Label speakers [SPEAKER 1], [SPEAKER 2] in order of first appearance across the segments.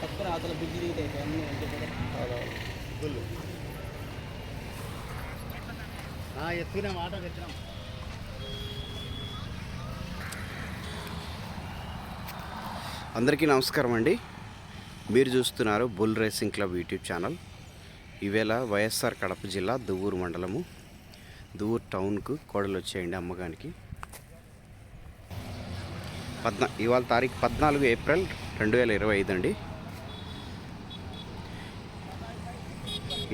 [SPEAKER 1] పక్కన అతను బిజీ అయితే అన్నీ అంటే కదా.
[SPEAKER 2] గుళ్ళు ఎత్తుకున్నాం ఆటోకి ఎత్తినాం
[SPEAKER 3] అందరికీ నమస్కారం అండి మీరు చూస్తున్నారు bull racing club YouTube channel ఈవేళ వైఎస్ఆర్ కడప జిల్లా దువ్వూరు మండలము దువ్వూరు టౌన్కు కోడలు వచ్చేయండి అమ్మగానికి పద్నా ఇవాళ తారీఖు పద్నాలుగు ఏప్రిల్ రెండు వేల ఇరవై ఐదు అండి.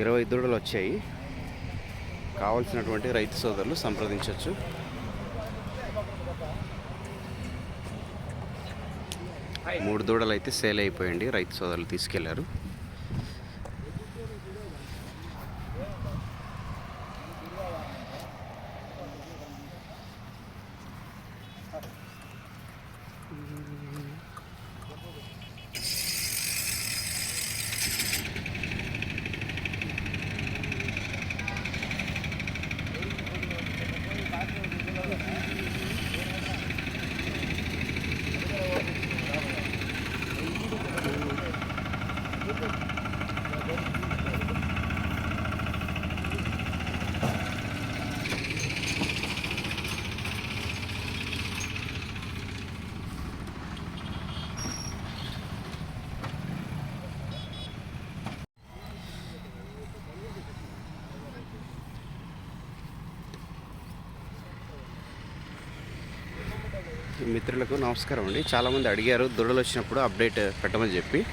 [SPEAKER 3] ఇరవై దూడలు వచ్చాయి. కావాల్సినటువంటి రైతు సోదరులు సంప్రదించవచ్చు మూడు దూడలు అయితే సేల్ అయిపోయండి రైతు సోదరులు తీసుకెళ్ళారు. మిత్రులకు నమస్కారం అండి. చాలామంది అడిగారు దూడలు వచ్చినప్పుడు అప్డేట్ పెట్టమని చెప్పి.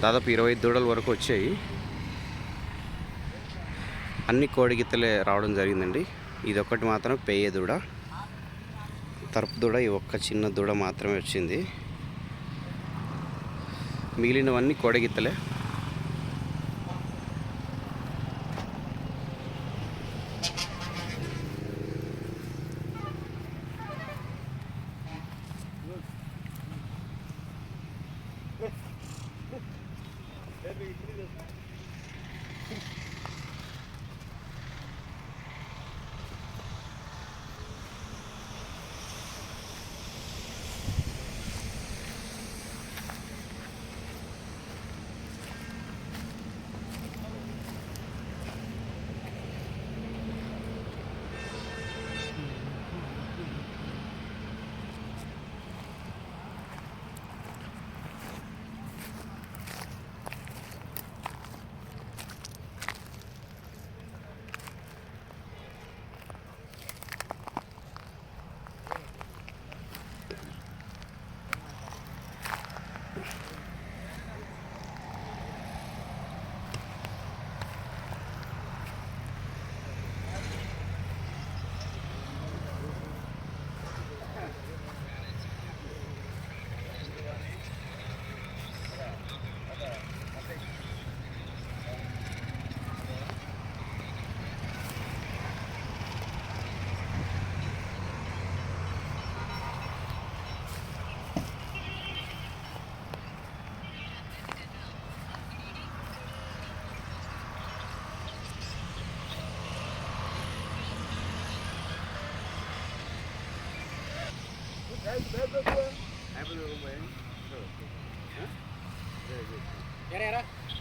[SPEAKER 3] దాదాపు ఇరవై దూడల వరకు వచ్చాయి. అన్ని కోడిగిత్తలే రావడం జరిగిందండి. ఇది ఒకటి మాత్రం పేయ దూడ. తరపు దూడ ఈ ఒక్క చిన్న దూడ మాత్రమే వచ్చింది. మిగిలినవన్నీ కోడిగిత్తలే. Thank you. Thank you. Yeah, yeah, yeah.